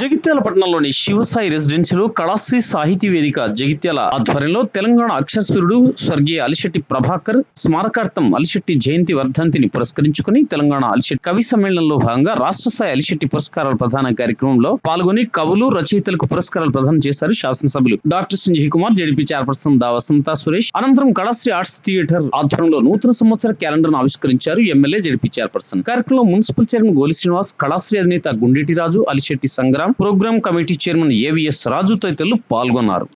జగిత్యాల పట్టణంలోని శివసాయి రెసిడెన్సీలో కళాశ్రీ సాహితీ వేదిక జగిత్యాల ఆధ్వర్యంలో తెలంగాణ అక్షరసూరుడు స్వర్గీయ అలిశెట్టి ప్రభాకర్ స్మారకార్థం అలిశెట్టి జయంతి వర్ధంతిని పురస్కరించుకుని తెలంగాణ అలిశెట్టి కవి సమ్మేళనంలో భాగంగా రాష్ట్ర స్థాయి అలిశెట్టి పురస్కారాల ప్రధాన కార్యక్రమంలో పాల్గొని కవులు రచయితలకు పురస్కారాలు ప్రదానం చేశారు శాసనసభ్యులు doctor Sanjay Kumar ZP chairperson దా వసంత సురేష్. అనంతరం కళాశ్రీ ఆర్ట్స్ థియేటర్ ఆధ్వర్యంలో నూతన సంవత్సర క్యాలెండర్ను ఆవిష్కరించారు ఎమ్మెల్యే జడిపి చైర్పర్సన్. కార్యక్రమంలో మున్సిపల్ చైర్మన్ గోలి శ్రీనివాస్ కళాశ్రీ అధినేత Gundeti Raju Alishetti Sangram programme committee chairman AVS Raju తదితరులు పాల్గొన్నారు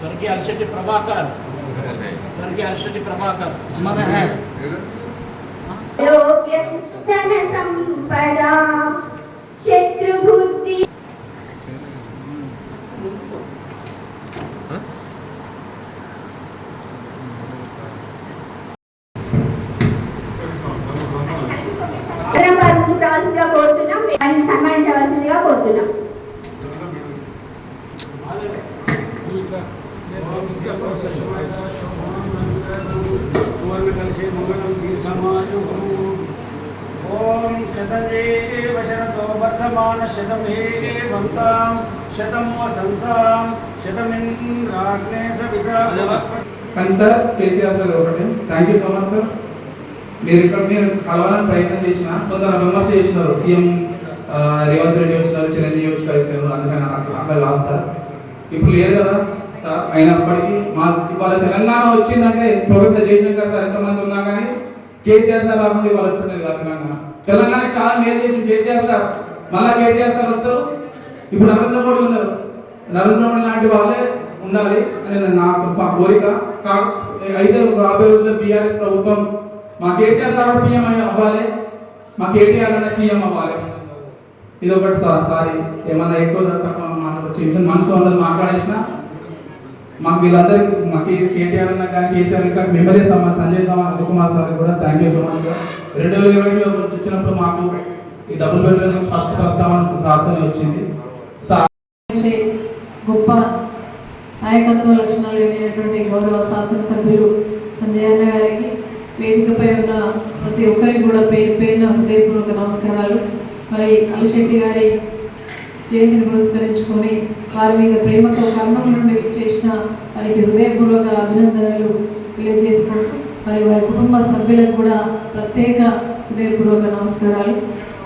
स्वर्गीय अलशेट्टी प्रभाकर स्वर्गीय अलशेट्टी प्रभाकर अमर है ధన शरतो वर्धमान शतमेवन्तां शतं वसन्तां शतमिन्द्राग्ने सविता కానీ సార్ కేసీఆర్ సార్ ఒకటి thank you so much sir మీరు ఇక్కడ మీరు కలవాలని ప్రయత్నం చేసిన కొందరు విమర్శ చేసినారు సీఎం ఆ, రేవంత్ రెడ్డి వచ్చినారు చిరంజీవి వచ్చి కలిసారు అందుకని అట్లా అట్లా కాదు సార్ ఇప్పుడు లేదు కదా సార్ అయినప్పటికీ మా ఇవాళ తెలంగాణ వచ్చిందంటే ప్రొఫెసర్ జయశంకర్ సార్ ఎంతమంది ఉన్నా కానీ కేసీఆర్ సార్ రాకుండా ఇవాళ వచ్చింది కదా తెలంగాణ తెలంగాణ చాలా మేలు చేసిన కేసీఆర్ సార్ మళ్ళా కేసీఆర్ సార్ వస్తారు. ఇప్పుడు నరేంద్ర మోడీ ఉన్నారు. నరేంద్ర మోడీ లాంటి వాళ్ళే ఉండాలి అని నాకు మా కోరిక. కా- అయితే రాబోయే రోజుల్లో బీఆర్ఎస్ ప్రభుత్వం మా కేసీఆర్ సార్ పిఎం అవ్వాలి. మా కేటీఆర్ అన్న సీఎం అవ్వాలి. ఇది ఒకటి సార్ సారీ. ఏమన్నా ఎక్కువ తక్కువ మాట్లాడచ్చు మనసులో ఉన్నది మాట్లాడేసిన మాకు వీళ్ళందరికీ మా కేటీఆర్ అన్న కానీ కేసీఆర్ ఇంకా మెమరీ సమ సంజయ్ సమాన్ కుమార్ సార్ కూడా thank you so much sir రెండు వేల ఇరవైలో వచ్చినప్పుడు మాకు ఈ డబుల్ బెడ్రూమ్ ఫస్ట్ ప్రస్తావన సార్తోనే వచ్చింది. గొప్ప నాయకత్వ లక్షణాలు లేనటువంటి గౌరవ శాసనసభ్యులు సంజయ్ అన్న గారికి వేదికపై ఉన్న ప్రతి ఒక్కరికి కూడా పేరు పేరున హృదయపూర్వక నమస్కారాలు. మరి అలిశెట్టి గారి జయంతిని పురస్కరించుకొని వారి మీద ప్రేమతో కర్ణం నుండి చేసిన వారికి హృదయపూర్వక అభినందనలు తెలియజేసుకుంటూ మరి వారి కుటుంబ సభ్యులకు కూడా ప్రత్యేక హృదయపూర్వక నమస్కారాలు.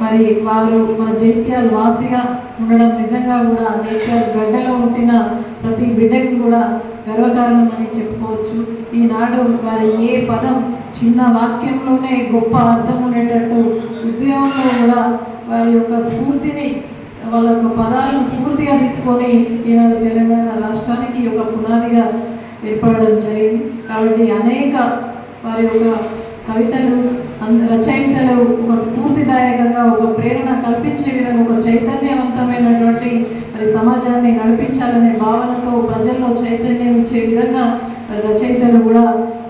మరి వారు మన జైత్యాల వాసిగా ఉండడం నిజంగా కూడా జైత్యాల గడ్డలో ఉంటున్న ప్రతి బిడ్డకి కూడా గర్వకారణం అని చెప్పుకోవచ్చు. ఈనాడు వారి ఏ పదం చిన్న వాక్యంలోనే గొప్ప అర్థం ఉండేటట్టు ఉద్యోగంలో కూడా వారి యొక్క స్ఫూర్తిని వాళ్ళ యొక్క పదాలను స్ఫూర్తిగా తీసుకొని ఈనాడు తెలంగాణ రాష్ట్రానికి ఒక పునాదిగా ఏర్పడడం జరిగింది. కాబట్టి అనేక వారి యొక్క కవితలు రచయితలు ఒక స్ఫూర్తిదాయకంగా ఒక ప్రేరణ కల్పించే విధంగా ఒక చైతన్యవంతమైనటువంటి మరి సమాజాన్ని నడిపించాలనే భావనతో ప్రజల్లో చైతన్యం ఇచ్చే విధంగా మరి రచయితలు కూడా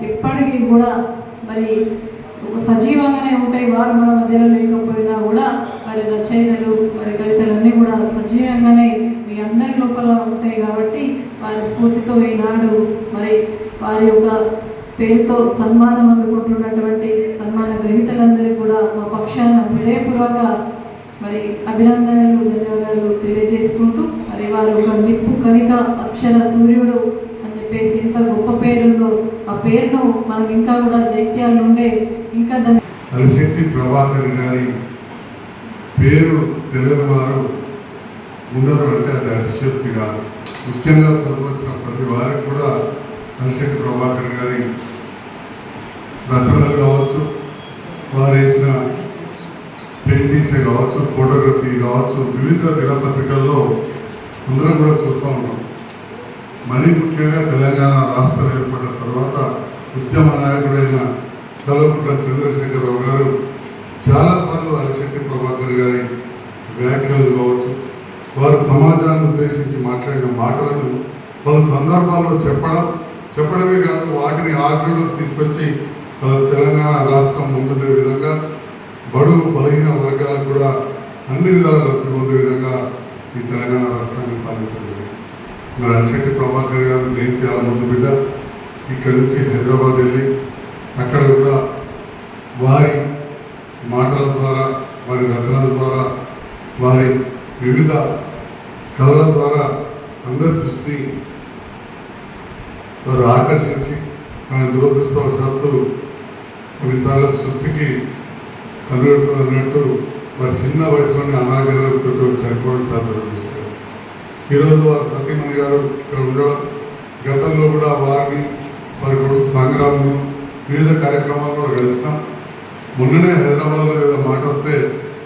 ఎప్పటికీ కూడా మరి ఒక సజీవంగానే ఉంటాయి. వారు మన మధ్యలో లేకపోయినా కూడా మరి రచయితలు మరి కవితలన్నీ కూడా సజీవంగానే మీ అందరి లోపల ఉంటాయి కాబట్టి వారి స్ఫూర్తితో ఈనాడు మరి వారి యొక్క పేరుతో సన్మానం అందుకుంటున్నటువంటి సన్మాన గ్రహీతలందరూ కూడా మా పక్షాన హృదయపూర్వక మరి అభినందనలు ధన్యవాదాలు తెలియజేసుకుంటూ మరి వారు ఒక నిప్పు కనిక అక్షర సూర్యుడు అని చెప్పేసి ఎంత గొప్ప పేరుందో ఆ పేరును మనం ఇంకా కూడా జైత్యాల నుండే ఇంకా దాన్ని అలిశెట్టి ప్రభాకర్ గారి పేరు తెలియని వారు ఉండరు అంటే అది అతిశక్తి కాదు. ముఖ్యంగా చదువువచ్చిన ప్రతి వారికి కూడా అలిశెట్టి ప్రభాకర్ గారి రచనలు కావచ్చు వారు వేసిన పెయింటింగ్స్ కావచ్చు ఫోటోగ్రఫీ కావచ్చు వివిధ దినపత్రికల్లో అందరం కూడా చూస్తూ ఉన్నాం. మరీ ముఖ్యంగా తెలంగాణ రాష్ట్రం ఏర్పడిన తర్వాత ఉద్యమ నాయకుడైన కల్వకుంట్ల చంద్రశేఖరరావు గారు చాలాసార్లు అరిశెట్టి ప్రభాకర్ గారి వ్యాఖ్యలు కావచ్చు వారు సమాజాన్ని ఉద్దేశించి మాట్లాడిన మాటలను పలు సందర్భాల్లో చెప్పడం చెప్పడమే కాదు వాటిని ఆచరణలో తీసుకొచ్చి మన తెలంగాణ రాష్ట్రం ముందుండే విధంగా బడుగు బలహీన వర్గాలు కూడా అన్ని విధాలు లబ్ధి పొందే విధంగా ఈ తెలంగాణ రాష్ట్రాన్ని పాలించలేదు మరి అరిశెట్టి ప్రభాకర్ గారు జయంత్యాల ముందు బిడ్డ ఇక్కడి నుంచి హైదరాబాద్ వెళ్ళి అక్కడ కూడా వారి మాటల ద్వారా వారి రచనల ద్వారా వారి వివిధ కళల ద్వారా అందరి దృష్టిని వారు ఆకర్షించి కానీ దురదృష్టవశాత్తు కొన్నిసార్లు సృష్టికి కనుగొడుతుంది అన్నట్టు వారి చిన్న వయసులోనే అనాగరికతో చనిపోవడం చాలా దురదృష్టం ఈరోజు వారి సతీమణి గారు ఇక్కడ ఉండడం గతంలో కూడా వారిని వారి కొడుకు సంగ్రామం వివిధ కార్యక్రమాలు కూడా కలిసినాం మొన్ననే హైదరాబాద్లో ఏదో మాట వస్తే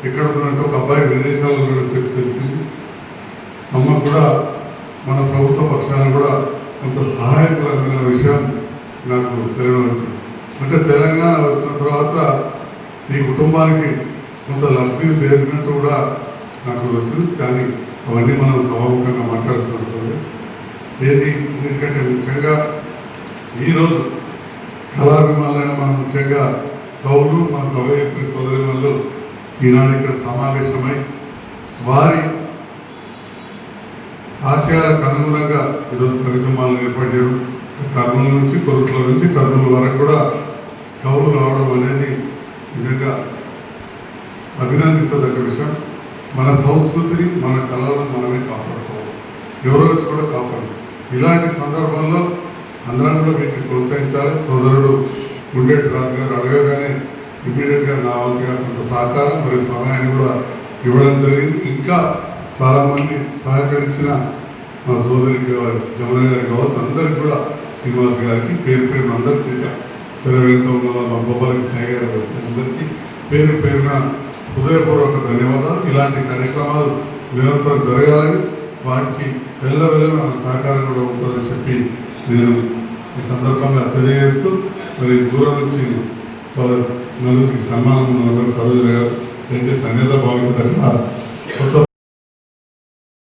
ఇక్కడ ఉన్నట్టు ఒక అబ్బాయి విదేశాల్లో ఉన్నాడని చెప్పి తెలిసింది. అమ్మ కూడా మన ప్రభుత్వ పక్షాన కూడా కొంత సహాయం కూడా అందిన విషయం నాకు తెలియడం వచ్చింది. అంటే తెలంగాణ వచ్చిన తర్వాత ఈ కుటుంబానికి కొంత లబ్ధి జరిగినట్టు కూడా నాకు వచ్చింది. కానీ అవన్నీ మనం సభాముఖంగా మాట్లాడాల్సిన అవసరం ఏది? ఎందుకంటే ముఖ్యంగా ఈరోజు కళాభిమానులైన మనం ముఖ్యంగా కవులు మన కవయిత్రి సోదరిమణులు ఈనాడు ఇక్కడ సమావేశమై వారి ఆశయాలకు అనుగుణంగా ఈరోజు కవి ఏర్పాటు చేయడం కర్నూలు నుంచి కొరుట్ల నుంచి కర్నూలు వరకు కూడా కవులు రావడం అనేది నిజంగా అభినందించదగ్గ విషయం. మన సంస్కృతిని మన కళలను మనమే కాపాడుకోవాలి. ఎవరో వచ్చి కూడా కాపాడు. ఇలాంటి సందర్భంలో అందరం కూడా వీటిని ప్రోత్సహించాలి. సోదరుడు గుండెటి రాజు గారు అడగగానే ఇమ్మీడియట్గా నా వంతుగా కొంత సహకారం మరియు సమయాన్ని కూడా ఇవ్వడం జరిగింది. ఇంకా చాలామంది సహకరించిన మా సోదరికి జమున గారికి కావచ్చు అందరికి కూడా శ్రీనివాస్ గారికి పేరు పేరున అందరికీ ఇంకా తెర వెనుక ఉన్న మా గోపాలకృష్ణ గారు వచ్చి అందరికీ పేరు పేరున హృదయపూర్వక ధన్యవాదాలు. ఇలాంటి కార్యక్రమాలు నిరంతరం జరగాలని వాటికి వెళ్ళవెళ్ళ నా సహకారం కూడా ఉంటుందని చెప్పి నేను ఈ సందర్భంగా తెలియజేస్తూ మరి దూరం నుంచి నలుగురికి సన్మానం సరోజన గారు దయచేసి అన్యత భావించదగ్గ కొత్త